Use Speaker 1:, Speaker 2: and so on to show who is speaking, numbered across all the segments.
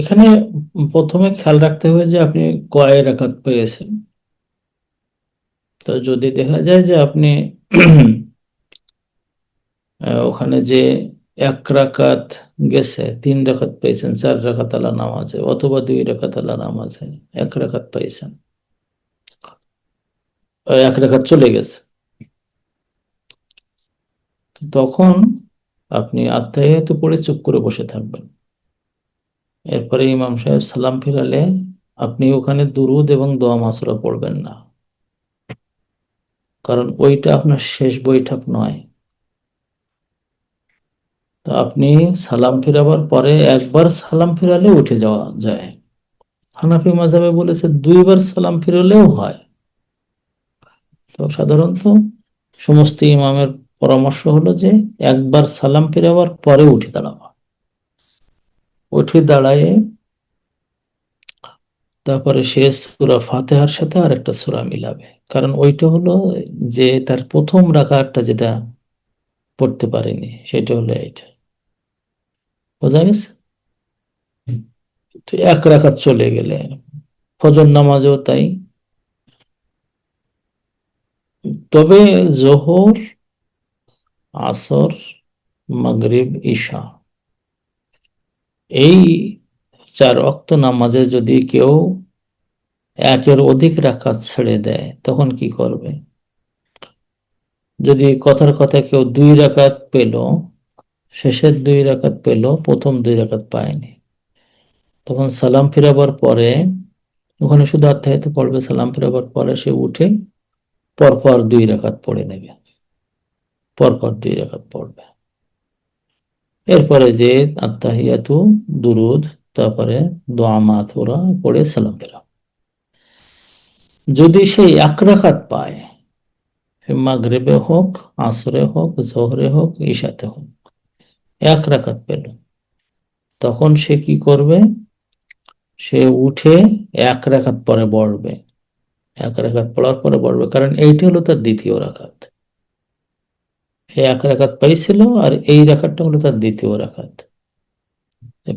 Speaker 1: এখানে প্রথমে খেয়াল রাখতে হবে যে আপনি কয় রাকাত পেয়েছেন। তো যদি দেখা যায় যে আপনি ওখানে যে এক রাকাত গেছে, তিন রাকাত পেয়েছেন, চার রাকাত আলা নামাজে, অথবা দুই রাকাত আলা নামাজে এক রাকাত পেয়েছেন এক রাকাত চলে গেছে। তো তখন আপনি আত্মাহিয়াত পড়ে চুপ করে বসে থাকবেন। এরপরে ইমাম সাহেব সালাম ফিরালে, আপনি ওখানে দুরুদ এবং দোয়া মাসুরা পড়বেন না। কারণ ওইটা আপনার শেষ বৈঠক নয়। তো আপনি সালাম ফিরাবার পরে একবার সালাম ফিরালে উঠে যাওয়া যায়। হানাফি মাজাবে বলেছে, দুইবার সালাম ফিরলেও হয়। তো সাধারণত সমস্ত ইমামের পরামর্শ হলো যে, একবার সালাম ফিরাবার পরে উঠে দাঁড়াবা উঠে দাঁড়ায়। তারপরে সে সুরা ফাতেহার সাথে আর একটা সুরা মিলাবে। কারণ ওইটা হলো যে তার প্রথম রাকাতটা যেটা পড়তে পারেনি, সেটা হলো এইটা। বোঝা গেছে? এক রাকাত চলে গেলে, ফজর নামাজও তাই। তবে জোহর, আসর, মাগরিব, ঈশা। এই চার অক্ত নামাজে যদি কেউ একের অধিক রাকাত ছেড়ে দেয়, তখন কি করবে? যদি কথার কথা কেউ দুই রাকাত পেল, শেষের দুই রাকাত পেল, প্রথম দুই রাকাত পায়নি, তখন সালাম ফিরাবার পরে, ওখানে শুধু আত্মাহিত পড়বে সালাম ফিরাবার পরে সে উঠে পরপর দুই রাকাত পড়ে নেবে, পরপর দুই রাকাত পড়বে। এরপরে যে আত্মাহিয়াতু, দুরুদ, তারপরে দোয়া মাথুরা পড়ে সালাম ফেরা যদি সে এক রাকাত পায় মাগরেবে হোক, আসরে হোক, জোহরে হোক, ঈশাতে হোক, এক রাকাত পেল, তখন সে কি করবে? সে উঠে এক রাকাত পরে বসবে। এক রাকাত পড়ার পরে বসবে, কারণ এইটি হলো তার দ্বিতীয় রাকাত। সে এক রাকাত পাইছিল আর এই রাকাতটা হলো তার দ্বিতীয় রাকাত।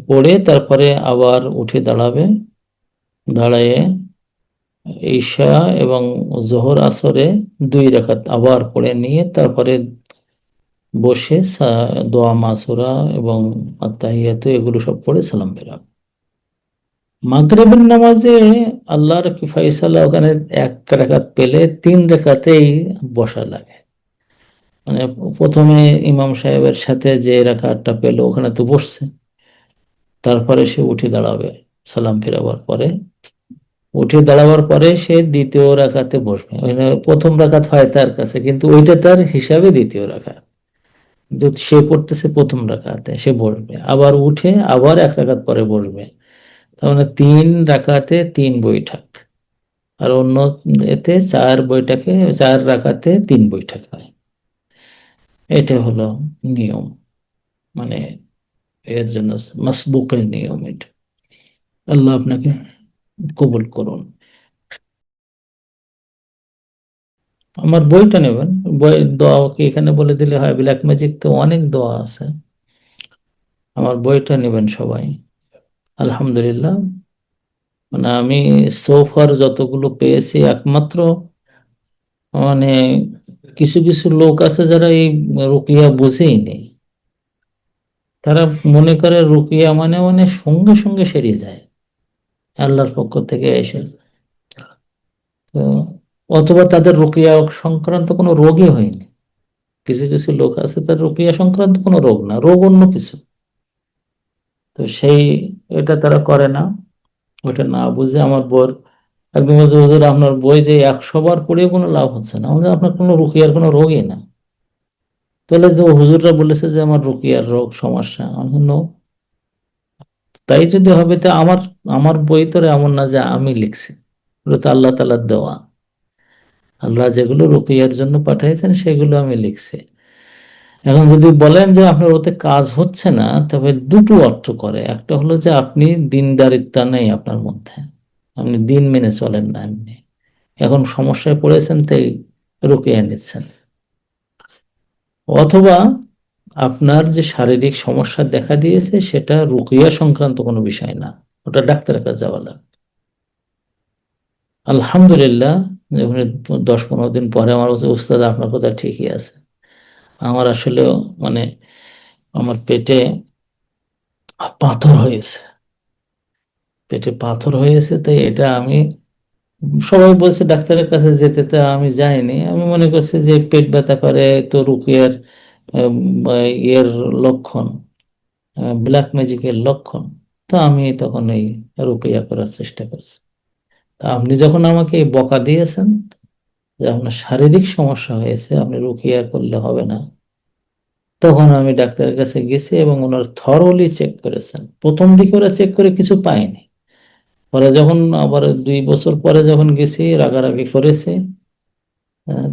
Speaker 1: পড়ে তারপরে আবার উঠে দাঁড়াবে। দাঁড়ায়ে ঈশা এবং জোহর আসরে দুই রাকাত আবার পড়ে নিয়ে তারপরে বসে দোয়া, মাসুরা এবং আত্মাহিয়াত এগুলো সব পড়ে সালাম ফেরাবে মাগরিবের নামাজে আল্লাহর কি ফাইসালা ওখানে এক রেখাত পেলে তিন রেখাতেই বসা লাগে। মানে প্রথমে ইমাম সাহেবের সাথে যে রাকাতটা পেল, ওখানে তো বসছে। তারপরে সে উঠে দাঁড়াবে, সালাম ফেরাবার পরে। উঠে দাঁড়াবার পরে সে দ্বিতীয় রাকাতে বসবে। প্রথম রাকাত হয় তার কাছে, কিন্তু ওইটা তার হিসাবে দ্বিতীয় রাকাত। কিন্তু সে পড়তেছে প্রথম রাকাতে, সে বসবে। আবার উঠে আবার এক রাকাত পরে বসবে। তার মানে তিন রাকাতে তিন বৈঠক। আর অন্য এতে চার বৈঠকে, চার রাখাতে তিন বৈঠক হয়। এটা হলো নিয়ম মানে এর জন্য মাসবুকের নিয়ম এটা। আল্লাহ আপনাকে কবুল করুন। আমার বইটা নেবেন, বই দোয়া কি এখানে বলে দিলে হয়? ব্ল্যাক ম্যাজিক তো অনেক দোয়া আছে। আমার বইটা নেবেন সবাই। আলহামদুলিল্লাহ। মানে আমি সোফার যতগুলো পেয়েছি, একমাত্র মানে কিছু কিছু লোক আছে যারা এই রুকিয়া বুঝেই নেই। তারা মনে করে রুকিয়া মানে মানে সঙ্গে সঙ্গে সেরে যায় আল্লাহর পক্ষ থেকে এসে। তো অথবা তাদের রুকিয়া সংক্রান্ত কোনো রোগই হয়নি। কিছু কিছু লোক আছে তার রুকিয়া সংক্রান্ত কোনো রোগ না, রোগ অন্য কিছু। তো সেই এটা তারা করে না। ওটা না বুঝে আমার বোর একদম আপনার বই যে একশো বার পড়ে কোনো লাভ হচ্ছে না। আমাদের আপনার কোনো রুকিয়ার কোনো রোগই না। তাহলে যে হুজুররা বলেছে যে আমার রুকিয়ার রোগ সমস্যা তাই যদি হবে, তা আমার আমার বই তো এমন না যে আমি লিখছি। ওগুলো তো আল্লাহ তালার দেওয়া। আল্লাহ যেগুলো রুকিয়ার জন্য পাঠিয়েছেন, সেগুলো আমি লিখছি। এখন যদি বলেন যে আপনার ওতে কাজ হচ্ছে না, তবে দুটো অর্থ করে। একটা হলো যে আপনি দিনদারিত্বা নেই আপনার মধ্যে। আপনি দিন মেনে চলেন না এমনি। এখন সমস্যায় পড়েছেন তাই রুকিয়ে নিচ্ছেন। অথবা আপনার যে শারীরিক সমস্যা দেখা দিয়েছে, সেটা রুকিয়া সংক্রান্ত কোনো বিষয় না। ওটা ডাক্তারের কাছে যাওয়া লাগবে। আলহামদুলিল্লাহ, যখন দশ পনেরো দিন পরে আমার উস্তাদ, আপনার কথা ঠিকই আছে। আমার আসলে মানে আমার পেটে পাথর হয়েছে। পেটে পাথর হয়েছে, তাই এটা আমি, সবাই বলছে ডাক্তারের কাছে যেতে, তা আমি যাইনি। আমি মনে করছি যে পেট ব্যথা করে তো রুকিয়ার ইয়ের লক্ষণ ব্ল্যাক ম্যাজিকের লক্ষণ। তা আমি তখন এই রুকিয়া করার চেষ্টা করছি। তা আপনি যখন আমাকে বকা দিয়েছেন যে আপনার শারীরিক সমস্যা হয়েছে, আপনি রুকিয়া করলে হবে না। তখন আমি ডাক্তারের কাছে গেছি এবং ওনার থরলি চেক করেছেন। প্রথম দিকে ওরা চেক করে কিছু পায়নি। পরে যখন আবার দুই বছর পরে যখন গেছি, রাগারাগি করেছে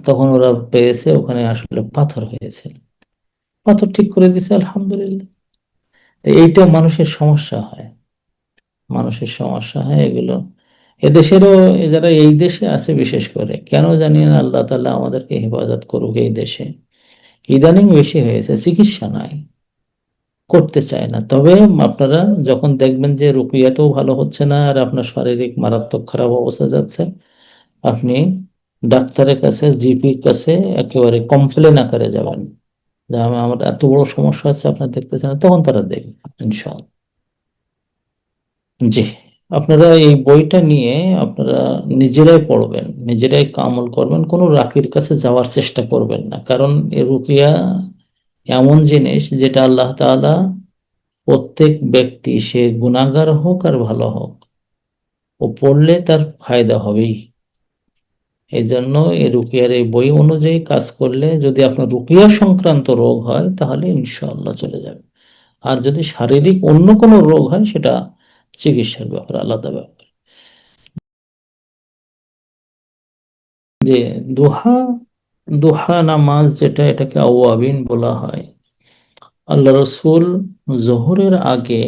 Speaker 1: তখন ওরা পেয়েছে, ওখানে আসলে পাথর হয়েছে। পাথর ঠিক করে দিছে আলহামদুলিল্লাহ। এইটা মানুষের সমস্যা হয়। মানুষের সমস্যা হয় এগুলো। এদেশেরও যারা এই দেশে আছে বিশেষ করে, কেন জানি না আল্লাহ তাআলা আমাদেরকে হেফাজত করুক এই দেশে। ইদানিং বেশি হয়েছে, চিকিৎসা নাই। করতে চায় না। তবে আপনারা যখন দেখবেন যে রুকিয়াতেও ভালো হচ্ছে না আর আপনার শারীরিক মারাত্মক খারাপ অবস্থা যাচ্ছে, আপনি ডাক্তারের কাছে, জিপির কাছে একেবারে কমপ্লেন আকারে যাবেন। যে আমার এত বড় সমস্যা হচ্ছে, আপনার দেখতেছেন না, তখন তারা দেখবে, ইনশাআল্লাহ। জি, আপনারা এই বইটা নিয়ে আপনারা নিজেরাই পড়বেন, নিজেরাই কামল করবেন, কোনো রাকির কাছে যাওয়ার চেষ্টা করবেন না। কারণ এ রুকিয়া এমন জিনিস যেটা আল্লাহ তাআলা প্রত্যেক ব্যক্তি, সে গুনাহগার হোক আর ভালো হোক, ও পড়লে তার ফায়দা হবেই। এই জন্য এই রুকিয়ার এই বই অনুযায়ী কাজ করলে যদি আপনার রুকিয়া সংক্রান্ত রোগ হয়, তাহলে ইনশাআল্লাহ চলে যাবে। আর যদি শারীরিক অন্য কোনো রোগ হয়, সেটা চিকিৎসার ব্যাপার, আলাদা ব্যাপার। যে দোহা দোহা নামাজ যেটা এটাকে আওয়াবিন বলা হয়। আল্লাহ রসুল জোহরের আগে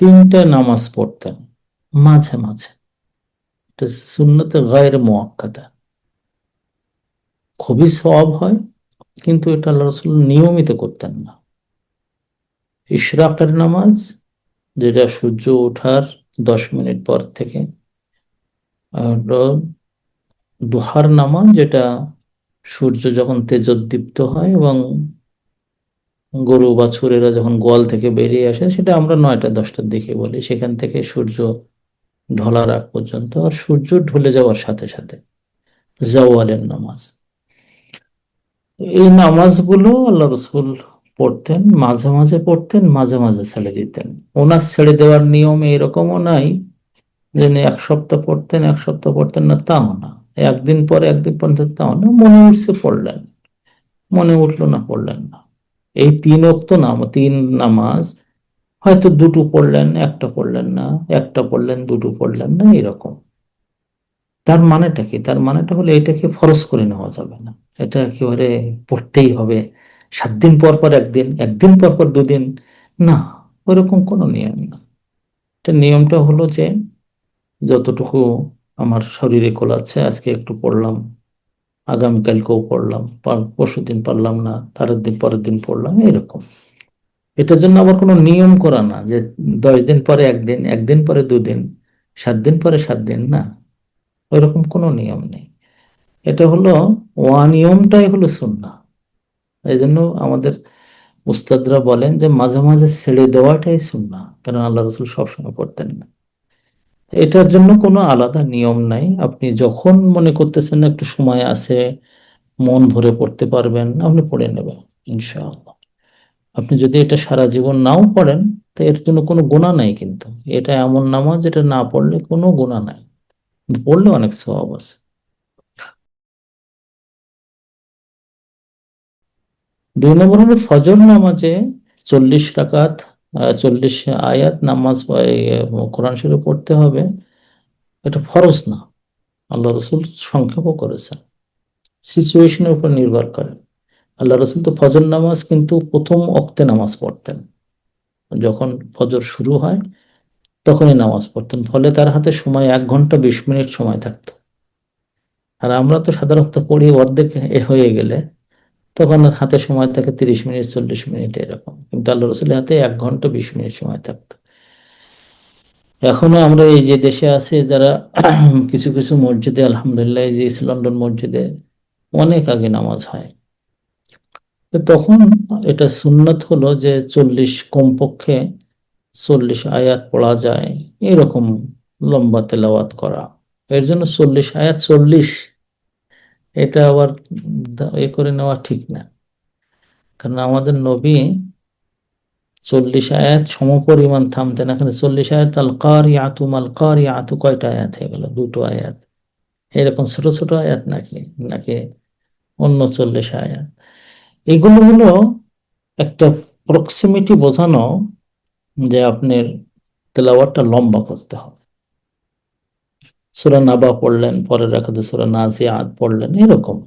Speaker 1: তিনটা নামাজ পড়তেন, মাঝে মাঝে। এটা গায়ের মোয়াক্কাদা। খুবই সওয়াব হয়, কিন্তু এটা আল্লাহ রসুল নিয়মিত করতেন না। ইশরাকের নামাজ, যেটা সূর্য ওঠার দশ মিনিট পর থেকে দুহার নামাজ, যেটা সূর্য যখন তেজোদ্দীপ্ত হয় এবং গরু বাছুরেরা যখন গোয়াল থেকে বেরিয়ে আসে, সেটা আমরা নয়টা, দশটার দিকে বলি। সেখান থেকে সূর্য ঢলার আগ পর্যন্ত আর সূর্য ঢলে যাওয়ার সাথে সাথে জওয়ালের নামাজ। এই নামাজগুলো আল্লাহ রসুল পড়তেন, মাঝে মাঝে পড়তেন, মাঝে মাঝে ছেড়ে দিতেন। ওনার ছেড়ে দেওয়ার নিয়ম এরকমও নাই যে, এক সপ্তাহ পড়তেন, এক সপ্তাহ পড়তেন না, তাও না। একদিন পরে একদিন তাও না মনে উঠছে পড়লেন। মনে উঠল না, পড়লেন না। এই তিন অক্ত নাম, তিন নামাজ, হয়তো দুটো পড়লেন, একটা পড়লেন না, একটা পড়লেন, দুটো পড়লেন না, এরকম। তার মানেটা কি? তার মানেটা হলো এটাকে ফরজ করে নেওয়া যাবে না। এটা একেবারে পড়তেই হবে। সাত দিন পর পর একদিন একদিন পর পর দুদিন। না, ওরকম কোনো নিয়ম না। এটা নিয়মটা হলো যে যতটুকু আমার শরীরে কোলাচ্ছে, আজকে একটু পড়লাম, আগামীকালকেও পড়লাম পরশু দিন পারলাম না তারের দিন, পরের দিন পড়লাম, এরকম। এটার জন্য আবার কোনো নিয়ম করা না যে দশ দিন পরে একদিন একদিন পরে দুদিন, সাত দিন পরে সাত দিন, না। ওইরকম কোনো নিয়ম নেই। এটা হলো নিয়মটাই হলো সুন্না এই জন্য আমাদের উস্তাদরা বলেন যে মাঝে মাঝে ছেড়ে দেওয়াটাই সুন্না কারণ আল্লাহ রসুল সবসময় পড়তেন না। এটার জন্য কোনো আলাদা নিয়ম নাই। আপনি যখন মনে করতেছেন একটু সময় আছে, মন ভরে পড়তে পারবেন, আপনি পড়ে নেবেন, ইনশাআল্লাহ। আপনি যদি এটা সারা জীবন নাও পড়েন, তো এর জন্য কোনো গুণা নাই কিন্তু। এটা এমন নামাজ যেটা না পড়লে কোনো গুণা নাই। পড়লে অনেক স্বভাব আছে। দুই নম্বর হলো ফজর নামাজে চল্লিশ রাকাত চল্লিশ আয়াত নামাজ কোরআন শরীফ পড়তে হবে। এটা ফরজ না। আল্লাহ রসুল সংক্ষেপও করেছেন। সিচুয়েশনের উপর নির্ভর করে। আল্লাহ রসুল তো ফজর নামাজ কিন্তু প্রথম অক্তে নামাজ পড়তেন। যখন ফজর শুরু হয়, তখনই নামাজ পড়তেন। ফলে তার হাতে সময়, এক ঘণ্টা বিশ মিনিট সময় থাকতো। আর আমরা তো সাধারণত পড়ি অর্ধেক এ হয়ে গেলে। তখন হাতে সময় থাকে তিরিশ মিনিট, চল্লিশ মিনিট এরকম। কিন্তু আল্লাহ রসুলের হাতে এক ঘণ্টা বিশ মিনিট সময় থাকতো। এখনও আমরা এই যে দেশে আছি, যারা কিছু কিছু মসজিদে, আলহামদুলিল্লাহ, এই যে লন্ডন মসজিদে অনেক আগে নামাজ হয়। তখন এটা সুন্নত হলো যে চল্লিশ কমপক্ষে চল্লিশ আয়াত পড়া যায়, এরকম লম্বা তেলাওয়াত করা। এর জন্য চল্লিশ আয়াত চল্লিশ এটা আবার এ করে নেওয়া ঠিক না। কারণ আমাদের নবী চল্লিশ আয়াত সমপরিমাণ থামতেন। এখানে চল্লিশ আয়াত আল কারি আতু মাল কারি আতু কয়টা আয়াত হয়ে গেল? দুটো আয়াত। এরকম ছোট ছোট আয়াত নাকি নাকি অন্য চল্লিশ আয়াত? এগুলো হলো একটা প্রক্সিমিটি বোঝানো যে আপনার তেলাওয়াতটা লম্বা করতে হবে। সুরা নাবা পড়লেন পরের রাখাতে সুরা নাজিয়াত পড়লেন, এরকম।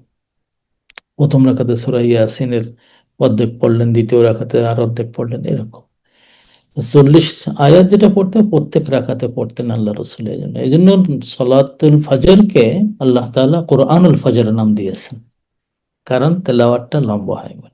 Speaker 1: প্রথম রাখাতে সুরা ইয়াসিনের অর্ধেক পড়লেন, দ্বিতীয় রাখাতে আর অর্ধেক পড়লেন, এরকম। চল্লিশ আয়াত যেটা পড়তে প্রত্যেক রাখাতে পড়তেন আল্লাহ রসুলের জন্য। এই জন্য সলাতুল ফজরকে আল্লাহ তাআলা কোরআনুল ফজর নাম দিয়েছেন। কারণ তেলাওয়াতটা লম্বা হয়।